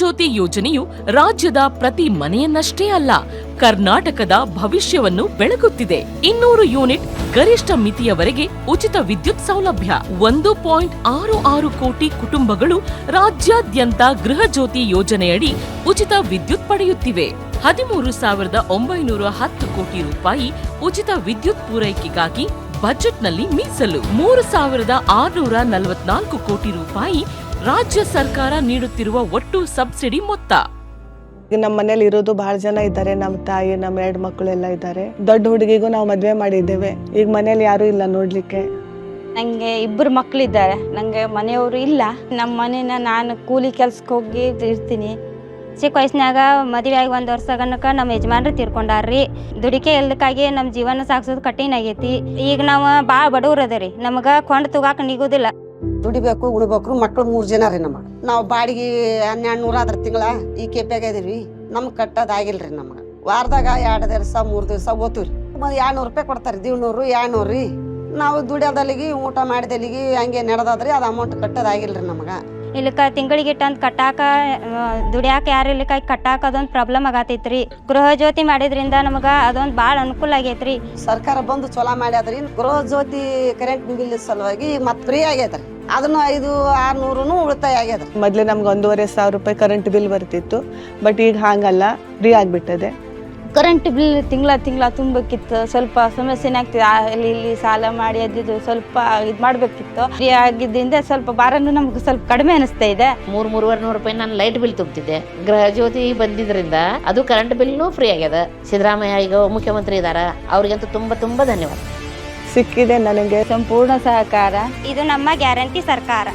ಜ್ಯೋತಿ ಯೋಜನೆಯು ರಾಜ್ಯದ ಪ್ರತಿ ಮನೆಯನ್ನಷ್ಟೇ ಅಲ್ಲ, ಕರ್ನಾಟಕದ ಭವಿಷ್ಯವನ್ನು ಬೆಳಗುತ್ತಿದೆ. ಇನ್ನೂರು ಯೂನಿಟ್ ಗರಿಷ್ಠ ಮಿತಿಯವರೆಗೆ ಉಚಿತ ವಿದ್ಯುತ್ ಸೌಲಭ್ಯ. ಒಂದು ಪಾಯಿಂಟ್ ಆರು ಆರು ಕೋಟಿ ಕುಟುಂಬಗಳು ರಾಜ್ಯಾದ್ಯಂತ ಗೃಹ ಜ್ಯೋತಿ ಯೋಜನೆಯಡಿ ಉಚಿತ ವಿದ್ಯುತ್ ಪಡೆಯುತ್ತಿವೆ. ಹದಿಮೂರು ಸಾವಿರದ ಒಂಬೈನೂರ ಹತ್ತು ಕೋಟಿ ರೂಪಾಯಿ ಉಚಿತ ವಿದ್ಯುತ್ ಪೂರೈಕೆಗಾಗಿ ಬಜೆಟ್ನಲ್ಲಿ ಮೀಸಲು. ಮೂರು ಸಾವಿರದ ಆರುನೂರ ನಲವತ್ನಾಲ್ಕು ಕೋಟಿ ರೂಪಾಯಿ ರಾಜ್ಯ ಸರ್ಕಾರ ನೀಡುತ್ತಿರುವ ಒಟ್ಟು ಸಬ್ಸಿಡಿ ಮೊತ್ತ. ಈಗ ನಮ್ಮ ಮನೇಲಿ ಇರೋದು ಬಹಳ ಜನ ಇದ್ದಾರೆ ನಮ್ಮ ತಾಯಿ ನಮ್ಮ ಎರಡು ಮಕ್ಕಳು ಎಲ್ಲ ಇದ್ದಾರೆ. ದೊಡ್ಡ ಹುಡುಗಿಗೂ ನಾವು ಮದುವೆ ಮಾಡಿದ್ದೇವೆ. ಈಗ ಮನೇಲಿ ಯಾರು ಇಲ್ಲ ನೋಡ್ಲಿಕ್ಕೆ. ನನಗೆ ಇಬ್ಬರು ಮಕ್ಕಳಿದ್ದಾರೆ ನನಗೆ ಮನೆಯವರು ಇಲ್ಲ. ನಮ್ಮ ಮನೇನ ನಾನು ಕೂಲಿ ಕೆಲ್ಸಕ್ಕೆ ಹೋಗಿ ಇರ್ತೀನಿ. ಚಿಕ್ಕ ವಯಸ್ಸಿನಾಗ ಮದುವೆ ಆಗಿ ಒಂದು ವರ್ಷ ಗನಕ ನಮ್ಮ ಯಜಮಾನ್ರು ತೀರ್ಕೊಂಡಾರ್ರಿ. ದುಡಿಕೆ ಎಲ್ಲಕ್ಕಾಗಿ ನಮ್ಮ ಜೀವನ ಸಾಗಿಸೋದು ಕಠಿಣ ಆಗೈತಿ. ಈಗ ನಾವು ಭಾಳ ಬಡವ್ರು ಅದೇರಿ ನಮಗೆ ಕೊಂಡು ತುಗಾಕ ನಿಗೋದಿಲ್ಲ. ದುಡಿಬೇಕು ಉಣ್ಬೇಕು ಮಕ್ಳು ಮೂರ್ ಜನ ರೀ ನಮಗ. ನಾವು ಬಾಡಿಗೆ ಹನ್ನೆರಡು ನೂರ ಆದ್ರ ತಿಂಗಳ ಈ ಕೆಪ್ಯಾಗ ಇದೀವಿ ನಮ್ಗೆ ಕಟ್ಟೋದಾಗಿಲ್ರಿ ನಮಗ. ವಾರದಾಗ ಎರಡು ದಿವಸ ಮೂರ್ ದಿವಸ ಓದ್ತೀವಿ ರೀ ಎರಡು ನೂರು ರೂಪಾಯಿ ಕೊಡ್ತಾರೆ ದಿವ್ನೂರು ಎರಡು ನೂರು ರೀ. ನಾವು ದುಡಿಯೋದಲ್ಲಿಗೆ ಊಟ ಮಾಡಿದಲ್ಲಿಗೆ ಹಂಗೆ ನಡೆದಾದ್ರಿ ಅದು ಅಮೌಂಟ್ ಕಟ್ಟೋದಾಗಿಲ್ರಿ ನಮಗ. ಇಲ್ಲಕ ತಿಂಗಳಿಗೆ ಇಟ್ಟಂತ ಕಟ್ಟಾಕ ದುಡಿಯಾಕ ಯಾರು ಯಾರು ಕೈ ಕಟ್ಟಾಕ ಅದೊಂದು ಪ್ರಾಬ್ಲಮ್ ಆಗತೈತ್ರಿ. ಗೃಹ ಜ್ಯೋತಿ ಮಾಡಿದ್ರಿಂದ ನಮಗ ಅದೊಂದು ಭಾಳ ಅನುಕೂಲ ಆಗೈತ್ರಿ. ಸರ್ಕಾರ ಬಂದು ಚೊಲೋ ಮಾಡ್ಯಾದ್ರಿ ಗೃಹ ಜ್ಯೋತಿ ಕರೆಂಟ್ ಬಿಲ್ ಸಲುವಾಗಿ ಮತ್ತೆ ಫ್ರೀ ಆಗೈತ್ರಿ. ಅದನ್ನು ಐದು ಆರುನೂರು ಉಳಿತಾಯ ಆಗ್ಯದ. ಮೊದ್ಲು ನಮ್ಗೆ ಒಂದೂವರೆ ಸಾವಿರ ರೂಪಾಯಿ ಕರೆಂಟ್ ಬಿಲ್ ಬರ್ತಿತ್ತು ಬಟ್ ಈಗ ಹಾಗಲ್ಲ ಫ್ರೀ ಆಗಿಬಿಟ್ಟದೆ. ಕರೆಂಟ್ ಬಿಲ್ ತಿಂಗಳ ತಿಂಗಳ ತುಂಬಬೇಕಿತ್ತು ಸ್ವಲ್ಪ ಸಮಸ್ಯೆನೇ ಆಗ್ತಿದೆ. ಆ- ಅಲ್ಲಿ ಇಲ್ಲಿ ಸಾಲ ಮಾಡಿ ಅದಿದ್ದು ಸ್ವಲ್ಪ ಇದು ಮಾಡಬೇಕಿತ್ತು. ಫ್ರೀ ಆಗಿದ್ದರಿಂದ ಸ್ವಲ್ಪ ಭಾರನು ನಮ್ಗೆ ಸ್ವಲ್ಪ ಕಡಿಮೆ ಅನಿಸ್ತಾ ಇದೆ. ಮೂರು ಮೂರುವರೆ ನೂರು ರೂಪಾಯಿ ನಾನು ಲೈಟ್ ಬಿಲ್ ತುಂಬ್ತಿದ್ದೆ. ಗೃಹ ಜ್ಯೋತಿ ಬಂದಿದ್ರಿಂದ ಅದು ಕರೆಂಟ್ ಬಿಲ್ನು ಫ್ರೀ ಆಗ್ಯದ. ಸಿದ್ದರಾಮಯ್ಯ ಈಗ ಮುಖ್ಯಮಂತ್ರಿ ಇದ್ದಾರೆ ಅವ್ರಿಗಂತೂ ತುಂಬ ತುಂಬ ಧನ್ಯವಾದ. ಸಿಕ್ಕಿದೆ ನನಗೆ. ಸಂಪೂರ್ಣ ಸಹಕಾರ. ಇದು ನಮ್ಮ ಗ್ಯಾರಂಟಿ ಸರ್ಕಾರ.